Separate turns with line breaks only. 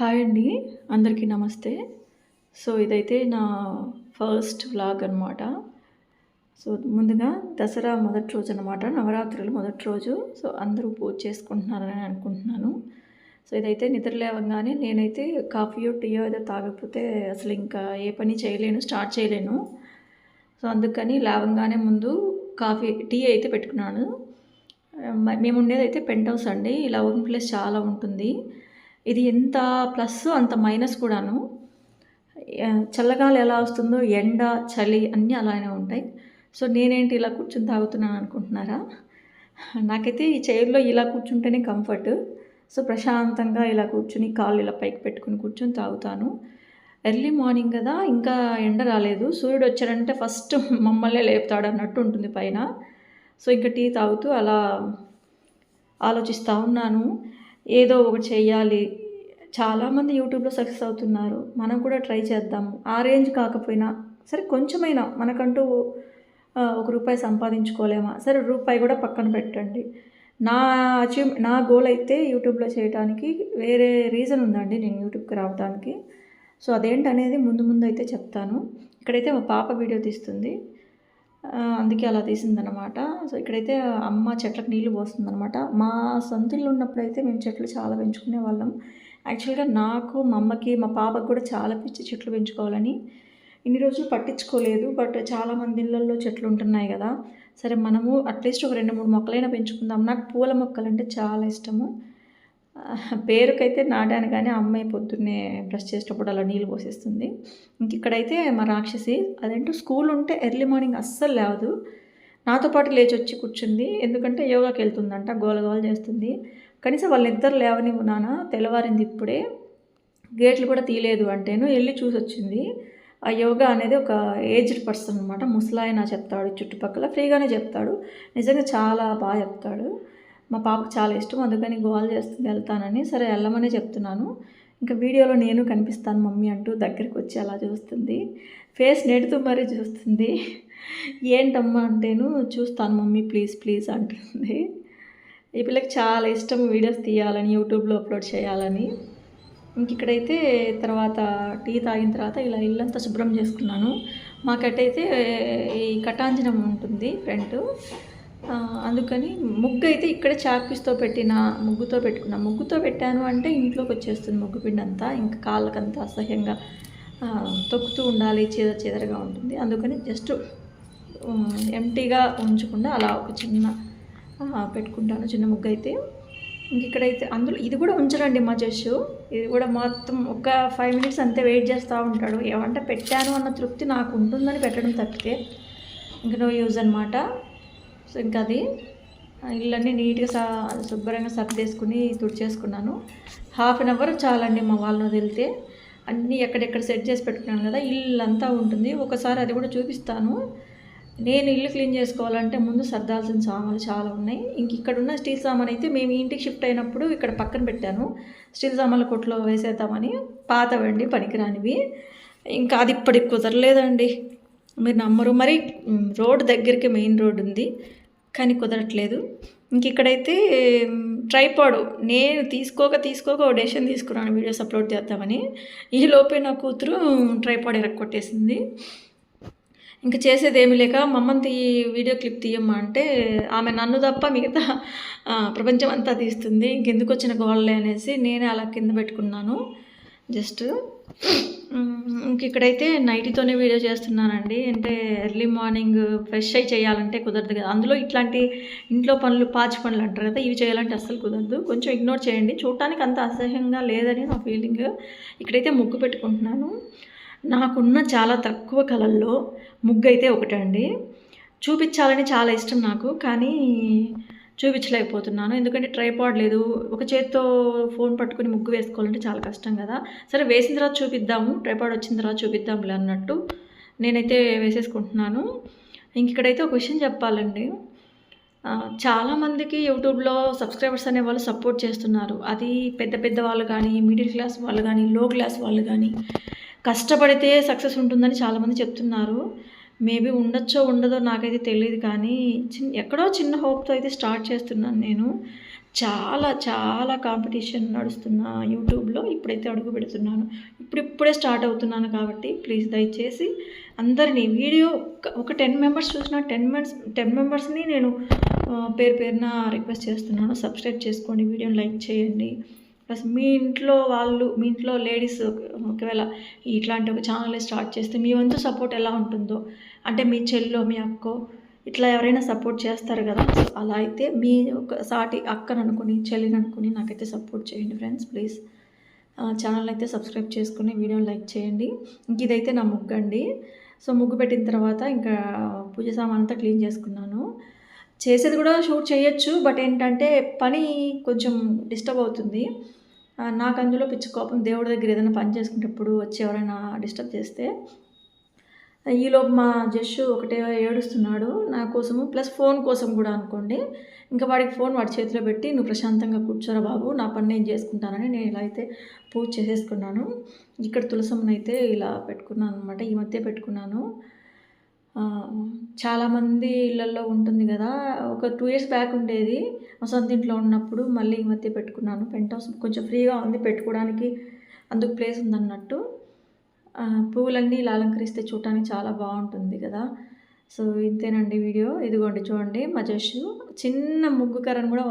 Hi అండి అందరికీ నమస్తే. సో ఇదైతే నా ఫస్ట్ వ్లాగ్ అనమాట సో ముందుగా దసరా మొదటి రోజు అనమాట నవరాత్రులు మొదటి రోజు. సో అందరూ పూజ చేసుకుంటున్నారని అనుకుంటున్నాను. సో ఇదైతే నిద్ర లేవగానే నేనైతే కాఫీయో టీయో ఏదో తాగకపోతే అసలు ఇంకా ఏ పని చేయలేను స్టార్ట్ చేయలేను. సో అందుకని లేవగానే ముందు కాఫీ టీ అయితే పెట్టుకున్నాను. మేము ఉండేది అయితే పెంట్ హౌస్ అండి. ఇలా ఓపెన్ ప్లేస్ చాలా ఉంటుంది. ఇది ఎంత ప్లస్ అంత మైనస్ కూడాను చల్లగాలి ఎలా వస్తుందో ఎండ చలి అన్నీ అలానే ఉంటాయి. సో నేనేంటి ఇలా కూర్చొని తాగుతున్నాను అనుకుంటున్నారా? నాకైతే ఈ చైర్లో ఇలా కూర్చుంటేనే కంఫర్ట్. సో ప్రశాంతంగా ఇలా కూర్చుని కాళ్ళు ఇలా పైకి పెట్టుకుని కూర్చొని తాగుతాను. ఎర్లీ మార్నింగ్ కదా ఇంకా ఎండ రాలేదు. సూర్యుడు వచ్చాడంటే ఫస్ట్ మమ్మల్నే లేపుతాడు అన్నట్టు ఉంటుంది పైన. సో ఇంకా టీ తాగుతూ అలా ఆలోచిస్తూ ఉన్నాను. ఏదో ఒకటి చేయాలి చాలామంది యూట్యూబ్లో సక్సెస్ అవుతున్నారు. మనం కూడా ట్రై చేద్దాము ఆ రేంజ్ కాకపోయినా సరే కొంచెమైనా మనకంటూ ఒక రూపాయి సంపాదించుకోలేమా? సరే రూపాయి కూడా పక్కన పెట్టండి. నా అచీవ్ నా గోల్ అయితే యూట్యూబ్లో చేయడానికి వేరే రీజన్ ఉందండి నేను యూట్యూబ్కి రావడానికి సో అదేంటనేది ముందు ముందు అయితే చెప్తాను. ఇక్కడైతే మా పాప వీడియో తీస్తుంది. అందుకే అలా తీసిందనమాట సో ఇక్కడైతే అమ్మ చెట్లకు నీళ్ళు పోస్తుందనమాట మా సొంత ఉన్నప్పుడైతే మేము చెట్లు చాలా పెంచుకునే వాళ్ళం. యాక్చువల్గా నాకు మా అమ్మకి మా పాపకు కూడా చాలా పిచ్చి చెట్లు పెంచుకోవాలని ఇన్ని రోజులు పట్టించుకోలేదు. బట్ చాలా మంది ఇళ్ళల్లో చెట్లు ఉంటున్నాయి కదా. సరే మనము అట్లీస్ట్ ఒక రెండు మూడు మొక్కలైనా పెంచుకుందాం. నాకు పూల మొక్కలు అంటే చాలా ఇష్టము. పేరుకైతే నాటాను కానీ అమ్మాయి పొద్దున్నే బ్రష్ చేసేటప్పుడు అలా నీళ్ళు పోసేస్తుంది. ఇంక ఇక్కడైతే మా రాక్షసి అదేంటో స్కూల్ ఉంటే ఎర్లీ మార్నింగ్ అస్సలు లేవదు. నాతో పాటు లేచి వచ్చి కూర్చుంది. ఎందుకంటే యోగాకి వెళ్తుందంట గోలగోల చేస్తుంది. కనీసం వాళ్ళిద్దరు లేవనివ్వు నాన్న తెల్లవారింది ఇప్పుడే. గేట్లు కూడా తీయలేదు అంటేను వెళ్ళి చూసి వచ్చింది ఆ యోగా అనేది ఒక ఏజ్డ్ పర్సన్ అనమాట ముసలాయన చెప్తాడు చుట్టుపక్కల ఫ్రీగానే చెప్తాడు. నిజంగా చాలా బాగా చెప్తాడు. మా పాపకు చాలా ఇష్టం అందుకని గోల్ చేస్తుంది వెళ్తానని సరే వెళ్ళమనే చెప్తున్నాను. ఇంకా వీడియోలో నేను కనిపిస్తాను మమ్మీ అంటూ దగ్గరికి వచ్చి అలా చూస్తుంది. ఫేస్ నెడుతూ మరీ చూస్తుంది. ఏంటమ్మా అంటేను చూస్తాను మమ్మీ ప్లీజ్ ప్లీజ్ అంటుంది. ఈ పిల్లకి చాలా ఇష్టం వీడియోస్ తీయాలని యూట్యూబ్లో అప్లోడ్ చేయాలని. ఇంక ఇక్కడైతే తర్వాత టీ తాగిన తర్వాత ఇలా ఇల్లంతా శుభ్రం చేసుకున్నాను. మాకట్టయితే ఈ కటాంజనం ఉంటుంది ఫ్రంట్. అందుకని ముగ్గు అయితే ఇక్కడ చాక్పీస్తో పెట్టిన ముగ్గుతో పెట్టుకున్నా. ముగ్గుతో పెట్టాను అంటే ఇంట్లోకి వచ్చేస్తుంది ముగ్గు పిండి అంతా ఇంకా కాళ్ళకంతా అసహ్యంగా తొక్కుతూ ఉండాలి చీదర చీదరగా ఉంటుంది. అందుకని జస్ట్ ఎంటీగా ఉంచకుండా అలా ఒక చిన్న పెట్టుకుంటాను. చిన్న ముగ్గు అయితే ఇంక ఇక్కడైతే అందులో ఇది కూడా ఉంచరండి మా జస్సు. ఇది కూడా మొత్తం ఒక ఫైవ్ మినిట్స్ అంతే వెయిట్ చేస్తూ ఉంటాడు. ఏమంటే పెట్టాను అన్న తృప్తి నాకు ఉంటుందని పెట్టడం తప్పితే ఇంక నో యూజ్ అనమాట సో ఇంకా అది ఇళ్ళన్నీ నీట్గా సా శుభ్రంగా సర్దేసుకుని తుడిచేసుకున్నాను. హాఫ్ అన్ అవర్ చాలండి మా వాళ్ళని వదిలితే అన్నీ ఎక్కడెక్కడ సెట్ చేసి పెట్టుకున్నాను కదా ఇల్లంతా ఉంటుంది. ఒకసారి అది కూడా చూపిస్తాను. నేను ఇల్లు క్లీన్ చేసుకోవాలంటే ముందు సర్దాల్సిన సామాన్లు చాలా ఉన్నాయి. ఇంక ఇక్కడ ఉన్న స్టీల్ సామాన్ అయితే మేము ఇంటికి షిఫ్ట్ అయినప్పుడు ఇక్కడ పక్కన పెట్టాను. స్టీల్ సామాన్ల కొట్లో వేసేద్దామని పాతవండి పనికిరానివి. ఇంకా అది ఇప్పటికి కుదరలేదండి. మీరు నమ్మరు. మరి రోడ్డు రోడ్ దగ్గరికి మెయిన్ రోడ్ ఉంది. కానీ కుదరట్లేదు. ఇంక ఇక్కడైతే ట్రైపాడ్ నేను తీసుకోక తీసుకోక ఒక డెసిషన్ తీసుకున్నాను వీడియోస్ అప్లోడ్ చేద్దామని. ఈ లోపే నా కూతురు ట్రైపాడ్ ఎరక్కొట్టేసింది ఇంకా చేసేది ఏమి లేక మమ్మల్ని వీడియో క్లిప్ తీయమ్మా అంటే ఆమె నన్ను తప్ప మిగతా ప్రపంచం అంతా తీస్తుంది. ఇంకెందుకు వచ్చిన గోళ్ళే అనేసి నేనే అలా కింద పెట్టుకున్నాను. జస్ట్ ఇంక ఇక్కడైతే నైటీతోనే వీడియో చేస్తున్నానండి. అంటే ఎర్లీ మార్నింగ్ ఫ్రెష్ అయి చేయాలంటే కుదరదు కదా. అందులో ఇట్లాంటి ఇంట్లో పనులు పాచి పనులు అంటారు కదా ఇవి చేయాలంటే అస్సలు కుదరదు. కొంచెం ఇగ్నోర్ చేయండి. చూడటానికి అంత అసహ్యంగా లేదని నా ఫీలింగ్. ఇక్కడైతే ముగ్గు పెట్టుకుంటున్నాను. నాకున్న చాలా తక్కువ కళల్లో ముగ్గు అయితే ఒకటండి. చూపించాలని చాలా ఇష్టం నాకు. కానీ చూపించలేకపోతున్నాను. ఎందుకంటే ట్రైపాడ్ లేదు. ఒక చేత్తో ఫోన్ పట్టుకుని ముగ్గు వేసుకోవాలంటే చాలా కష్టం కదా. సరే వేసిన తర్వాత చూపిద్దాము. ట్రైపాడ్ వచ్చిన తర్వాత చూపిద్దాంలే అన్నట్టు నేనైతే వేసేసుకుంటున్నాను. ఇంక ఇక్కడైతే ఒక విషయం చెప్పాలండి. చాలామందికి యూట్యూబ్లో సబ్స్క్రైబర్స్ అనే వాళ్ళు సపోర్ట్ చేస్తున్నారు. అది పెద్ద పెద్ద వాళ్ళు కానీ మిడిల్ క్లాస్ వాళ్ళు కానీ లో క్లాస్ వాళ్ళు కానీ కష్టపడితే సక్సెస్ ఉంటుందని చాలామంది చెప్తున్నారు. మేబీ ఉండొచ్చో ఉండదో నాకైతే తెలియదు కానీ చిన్న ఎక్కడో చిన్న హోప్తో అయితే స్టార్ట్ చేస్తున్నాను నేను. చాలా చాలా కాంపిటీషన్ నడుస్తున్న యూట్యూబ్లో ఇప్పుడైతే అడుగు పెడుతున్నాను. ఇప్పుడిప్పుడే స్టార్ట్ అవుతున్నాను కాబట్టి ప్లీజ్ దయచేసి అందరినీ వీడియో ఒక టెన్ మెంబర్స్ చూసిన టెన్ మెంబర్స్ టెన్ మెంబర్స్ని నేను పేరు పేరున రిక్వెస్ట్ చేస్తున్నాను. సబ్స్క్రైబ్ చేసుకోండి వీడియోని లైక్ చేయండి. ప్లస్ మీ ఇంట్లో వాళ్ళు మీ ఇంట్లో లేడీస్ ఒకవేళ ఇట్లాంటి ఒక ఛానల్ స్టార్ట్ చేస్తే మీ వంతు సపోర్ట్ ఎలా ఉంటుందో. అంటే మీ చెల్లో మీ అక్కో ఇట్లా ఎవరైనా సపోర్ట్ చేస్తారు కదా. సో అలా అయితే మీ ఒక సాటి అక్కను అనుకుని చెల్లిని అనుకుని నాకైతే సపోర్ట్ చేయండి ఫ్రెండ్స్ ప్లీజ్. ఛానల్ అయితే సబ్స్క్రైబ్ చేసుకుని వీడియోని లైక్ చేయండి. ఇంక ఇదైతే నా ముగ్గు అండి. సో ముగ్గు పెట్టిన తర్వాత ఇంకా పూజ సామాన్ అంతా క్లీన్ చేసుకున్నాను. చేసేది కూడా షూట్ చేయొచ్చు బట్ ఏంటంటే పని కొంచెం డిస్టర్బ్ అవుతుంది. నాకు అందులో పిచ్చి కోపం దేవుడి దగ్గర ఏదైనా పని చేసుకునేటప్పుడు వచ్చి ఎవరైనా డిస్టర్బ్ చేస్తే ఈలోపు మా జష్ ఒకటే ఏడుస్తున్నాడు. నా కోసము ప్లస్ ఫోన్ కోసం కూడా అనుకోండి. ఇంకా వాడికి ఫోన్ వాడి చేతిలో పెట్టి నువ్వు ప్రశాంతంగా కూర్చోరా బాబు నా పని నేను చేసుకుంటానని నేను ఇలా అయితే పూజ చేసేసుకున్నాను. ఇక్కడ తులసమ్మనైతే ఇలా పెట్టుకున్నాను అనమాట ఈ మధ్య పెట్టుకున్నాను. చాలామంది ఇళ్ళల్లో ఉంటుంది కదా ఒక టూ ఇయర్స్ బ్యాక్ ఉండేది. మా సొంత ఇంట్లో ఉన్నప్పుడు మళ్ళీ ఈ మధ్య పెట్టుకున్నాను. పెంట్ హౌస్ కొంచెం ఫ్రీగా ఉంది పెట్టుకోవడానికి అందుకు ప్లేస్ ఉందన్నట్టు. పువ్వులన్నీ ఇలా అలంకరిస్తే చూడటానికి చాలా బాగుంటుంది కదా. సో ఇంతేనండి వీడియో. ఇదిగోండి చూడండి మా జష్ చిన్న ముగ్గు కర్రను కూడా